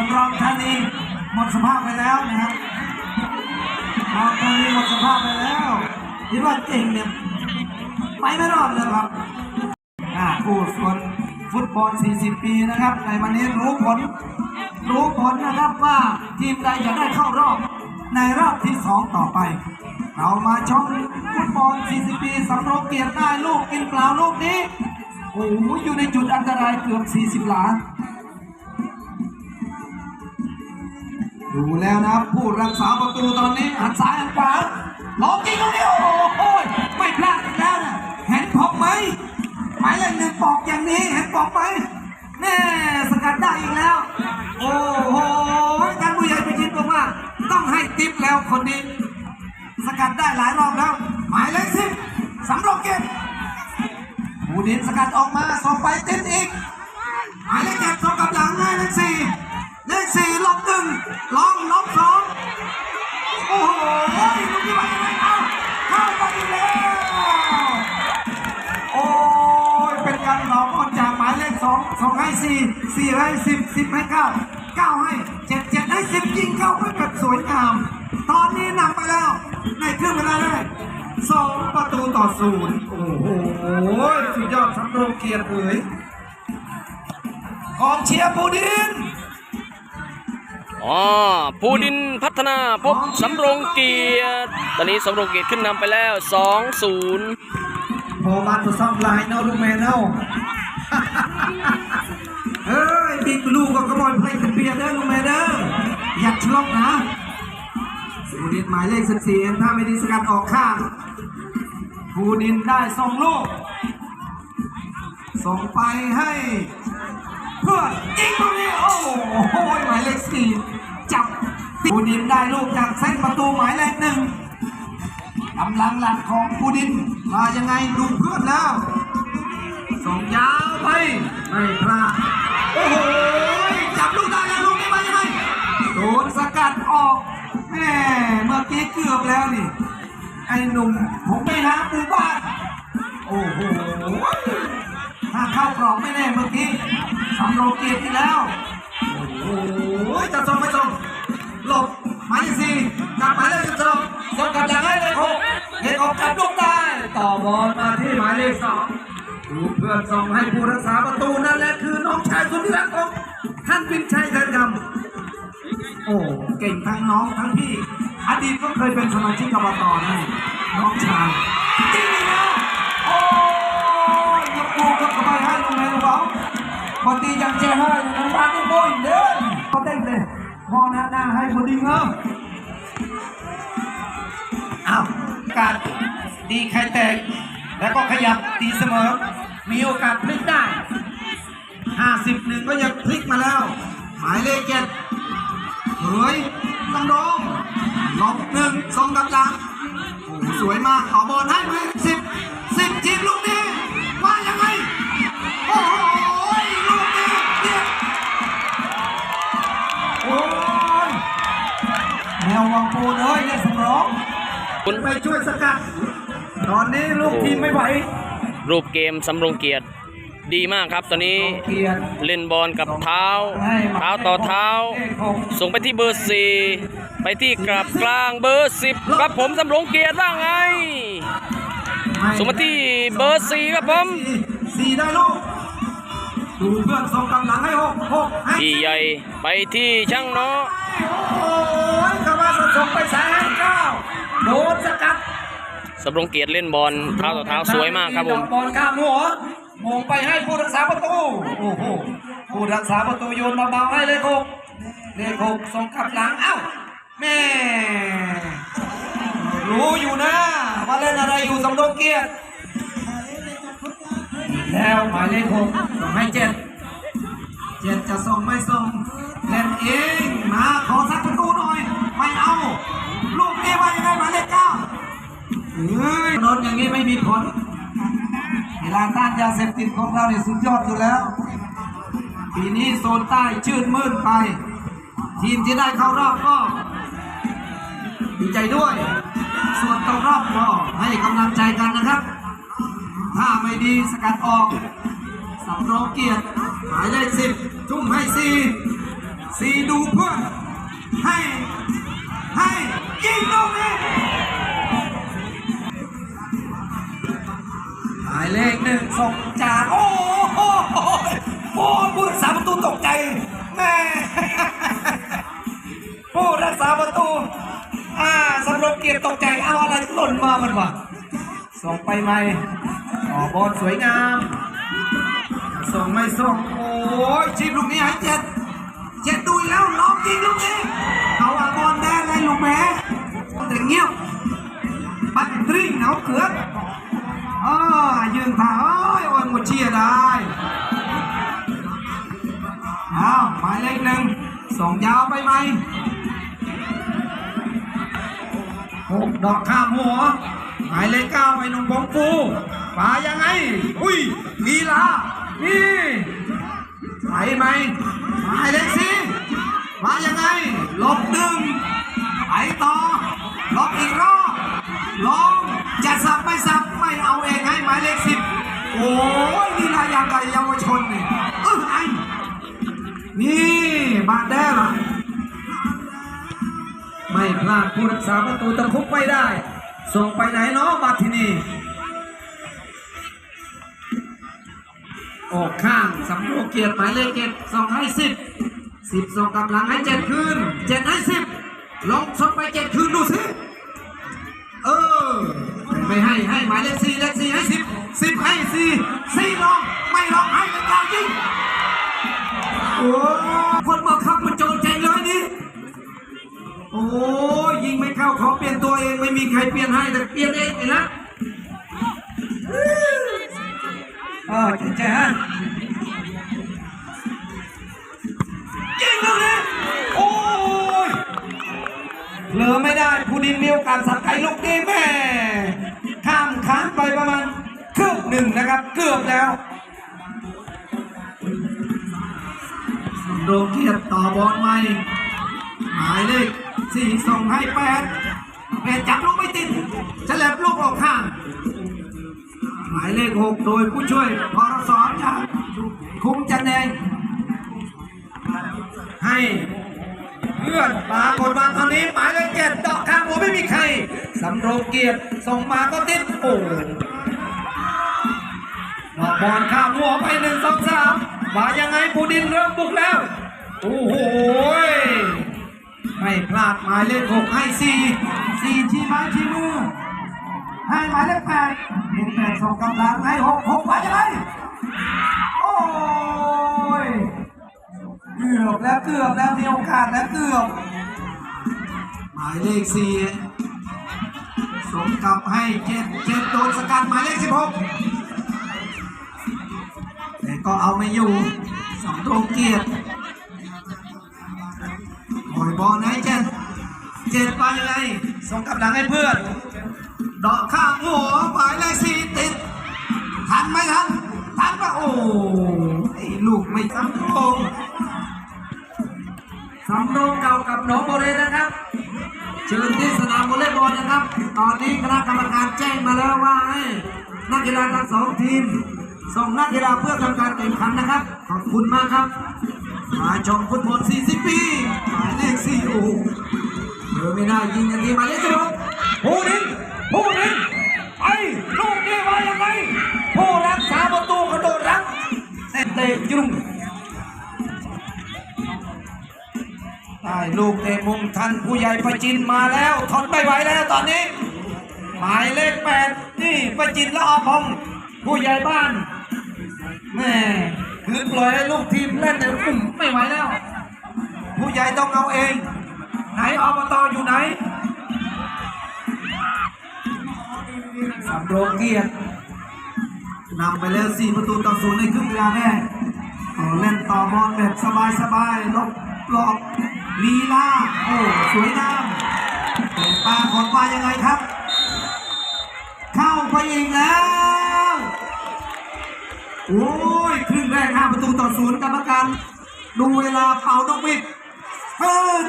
วนรองธานีหมดสภาพไปแล้วนะครับรองธานีหมดสภาพไปแล้วที่ว่าเก่งเนี่ยไปไม่รอดเลยครับอ่าผู้คนฟุตบอล 40 ปีนะครับ ในวันนี้รู้ผล รู้ผลนะครับว่าทีมใดจะได้เข้ารอบในรอบที่ 2 ต่อไป เรามาชมฟุตบอล 40 ปีสำรองเกียรติได้ลูกกินเปล่าลูกนี้ โอ้โหอยู่ในจุดอันตรายเกือบ 40 หลา ดูแล้วนะครับผู้รักษาประตูตอนนี้หันซ้ายหันขวาลองยิงตรงนี้โอ้โหไม่พลาดอีกแล้วนะเห็นพบไหมหมายเลขหนึ่งบอกอย่างนี้เห็นบอกไหมแน่สกัดได้อีกแล้ว โอ้โหท่านผู้ใหญ่ไปยินบอกว่า ต้องให้ติปแล้วคนนี้ สกัดได้หลายรอบแล้ว หมายเลขสิบสำรองเกตบูดินสกัดออกมาส่งไปติดอีก หมายเลขเจ็ดส่งกับหลังห้เลขสี่เลขสี่ สี่ลบหนึ่งลองลบสองโอ้โหลูกนี้ไปยังไงเอ้าเข้าไปอีกแล้วโอ้ยเป็นการหลอกบอลจากหมายเลขสองสองให้สี่สี่ให้สิบสิบให้เก้าเก้าให้เจ็ดเจ็ดให้สิบยิงเข้าไปแบบสวยงาม ตอนนี้นำไปแล้ว ในครึ่งเวลาแรกสองประตูต่อศูนย์โอ้โหสุดยอดสำโรงเกียรติเอ๋ยกองเชียร์ปูดิน อ๋อภูดินพัฒนาพบสำโรงเกียรติ ตอนนี้สำโรงเกียรติขึ้นนำไปแล้ว 2-0โอมาตัวซ่อมลายเนาลูกแมนเนาเฮ้ยบิ๊กลูกก็กระบอยเพลงเปียเด้อลูกแมนเด้ออยากชลอกนะภูดินหมายเลขสิบสี่ถ้าไม่ดีสกัดออกข้างภูดินได้ส่งลูกส่งไปให้ เพื่อนยิงตรงนี้โอ้โหหมายเลขสี่จับภูดินได้ลูกจากเส้นประตูหมายเลขหนึ่งกำลังหลักของปูดินมายังไงดูเพื่อนแล้วส่งยาวไปไม่พลาดโอ้โหจับลูกได้แล้วลูกนี้มายังไงโดนสกัดออกแม่เมื่อกี้เกือบแล้วนี่ไอ้หนุ่มผมไปหาปูบ้านโอ้โหถ้าเข้ากรอบไม่แน่เมื่อกี้ สำโรงเกียรติอีกแล้ว โอ้โหจะส่งไม่ส่งหลบหมายสี่กลับมาเลขสิบสองส่งกลับหลังให้เลขหกเลขหกจับลูกได้ต่อบอลมาที่หมายเลขสองดูเพื่อนส่งให้ผู้รักษาประตูนั่นแหละคือน้องชายสุดที่รักของท่านวินชัยเดินกำโอ้เก่งทั้งน้องทั้งพี่อดีตก็เคยเป็นสมาชิกกบตนะน้องชายจริงนะโอ้ยยกปูก็เข้าไปให้ลงในลูกเขา ปกติยังเจ้าให้ยังบ้านไม่โบยเดินเขาเต้นเลยพอหน้าหน้าให้คนดีเงาอ้าวการดีใครแตก แล้วก็ขยับตีเสมอ มีโอกาสพลิกได้ห้าสิบหนึ่งก็ยังพลิกมาแล้ว หมายเลขเจ็ดเฮ้ยต้องรองลบหนึ่งสองกำลังโอ้สวยมากต่อบอลให้ ช่วยสกัด ตอนนี้ลูกทีมไม่ไหว รูปเกมสำโรงเกียรติดีมากครับ ตอนนี้เกียรติเล่นบอลกับเท้า เท้าต่อเท้า ส่งไปที่เบอร์สี่ไปที่กลับกลางเบอร์สิบครับผมสำโรงเกียรติว่าไง ส่งมาที่เบอร์สี่ครับผมสี่ได้ลูกดูเพื่อนส่งกำลังให้หกหกให้พี่ใหญ่ไปที่ช่างเนาะโอ้ยกำลังส่งไปสายให้เก้าโดนสกัดสำโรงเกียรติเล่นบอลเท้าต่อเท้าสวยมากครับผมบอลข้ามหัวมงไปให้ผู้รักษาประตูโอ้โหผู้รักษาประตูโยนเบาๆให้เลขหกเลขหกส่งกลับหลังเอ้าแม่รู้อยู่นะว่าเล่นอะไรอยู่สำโรงเกียรติแล้วหมายเลขหกส่งให้เจ็ดเจ็ดจะส่งไม่ส่งเล่นเองมาขอสักประตูหน่อยไม่เอา ลูกนี้ว่ายังไงหมายเลขเก้าเฮ้ยนนอย่างนี้ไม่มีผลเวลาต้านยาเสพติดของเราเนี่ยสุดยอดอยู่แล้ว ปีนี้โซนใต้ชื่นมื่นไป ทีมที่ได้เข้ารอบก็ดีใจด้วย ส่วนตกรอบก็ให้กำลังใจกันนะครับ ถ้าไม่ดีสกัดออกสำรองเกียรติหมายเลขสิบทุ่มให้สี่สี่ดูเพื่อให้ ให้ ยิงลูกนี้หมายเลขหนึ่งส่งจากโอ้โหโอ้ผู้รักษาประตูตกใจแม่ผู้รักษาประตูอ่าสำรวจเกียรติตกใจเอาอะไรหล่นมามันวะส่งไปไหมต่อบอลสวยงามส่งไม่ส่งโอ้ยชีพลูกนี้หายเจ็ดเจ็ดดูแล้วล็อ หกดอกข้ามหัว หมายเลขเก้าไปหนุ่มผงฟูป่ายังไง อุ้ยลีลานี่ไปไหมหมายเลขสี่มายังไงลบหนึ่งไปต่อลบอีกรอบลองจะสับไม่สับไม่เอาเองให้หมายเลขสิบโอ้ยนี่ลายังกับเยาวชนนี่เออไอนี่บาดแด้หรอ ไม่พลาดผู้รักษาประตูตะคุบไม่ได้ ส่งไปไหนเนาะบัตรที่นี่ออกข้างสำรวจเกียรติหมายเลขเจ็ดส่งให้สิบสิบส่งกำลังให้เจ็ดคืนเจ็ดให้สิบลองชนไปเจ็ดคืนดูสิเออไม่ให้ให้หมายเลขสี่เลขสี่ให้สิบสิบให้สี่สี่ลองไม่ลองให้เป็นกางยิงโอ้ เข้าขอเปลี่ยนตัวเองไม่มีใครเปลี่ยนให้แต่เปลี่ยนเองเลยนะเออเจ๊เจ๊ฮะยิงลูกนี้โอ้ยเหลือไม่ได้ผู้ดินมีโอกาสสับไก่ลูกนี้แม่ข้ามค้านไปประมาณเกือบหนึ่งนะครับ เกือบแล้วโดเกียรติต่อบอลใหม่หมายเลข สี่ส่งให้แปดแปดจับลูกไม่ติดฉลับลูกออกข้างหมายเลขหกโดยผู้ช่วยพรสอนจากคุ้มจันแดงให้เพื่อนปากฏมาตอนนี้หมายเลขเจ็ดดอกข้างหัวไม่มีใครสำโรงเกียรติส่งมาก็ติดโอ้ดอกบอลข้ามหัวไปหนึ่งสองสามมายังไงปูดินเริ่มบุกแล้ว โอ้โห ไม่พลาดหมายเลขหกให้สี่สี่ชี้ไม้ชี้มือให้หมายเลขแปดเลขแปดส่งกำลังให้หกหกไปยังไงโอ้ยเกือบแล้วเกือบแล้วมีโอกาสแล้วเกือบ หมายเลขสี่สมกับให้เจ็ดเจ็ดโดนสกัดหมายเลขสิบหกแต่ก็เอาไม่อยู่สองตรงเกียรติ ปล่อยบอลให้เจ็ดเจ็ดไปยังไงส่งกำลังให้เพื่อนดอกข้างหัวหมายเลขสี่ติด ทันไหมทันทันปะโอ้ลูกไม่สำโรงสำโรงเก่ากับหนองโบเรนะครับเชิญที่สนามวอลเลย์บอลนะครับ ตอนนี้คณะกรรมการแจ้งมาแล้วว่าให้นักกีฬาทั้งสองทีม ส่งนักกีฬาเพื่อทำการแข่งขันนะครับ ขอบคุณมากครับ มาชมฟุตบอล40 ปีหมายเลข4โอ้โหเดินไม่ได้ยิงกันทีหมายเลขสิบหกผู้ดินผู้ดินไปลูกนี้มายังไงผู้รักษาประตูกระโดดรับเส้นเตะจุ้งได้ลูกเตะมุมทันผู้ใหญ่ประจินมาแล้วทนไม่ไหวแล้วตอนนี้ หมายเลขแปดนี่ประจินละออพงศ์ผู้ใหญ่บ้าน แม่คือปล่อยให้ลูกทีมเล่นเนี่ยอุ้มไม่ไหวแล้ว ผู้ใหญ่ต้องเอาเอง ไหนอบตอยู่ไหนสำโรงเกียรตินำไปแล้ว4ประตูต่อศูนย์ในครึ่งเวลาแรกต่เล่นต่อบอลแบบสบายๆลบหลอกลีลาโอ้สวยงามเป็นปลาของปลายังไงครับ เข้าไปอีกแล้ว โอ้ยครึ่งแรก5ประตูต่อศูนย์กรรมการดูเวลาเป่านกหวิดเปิด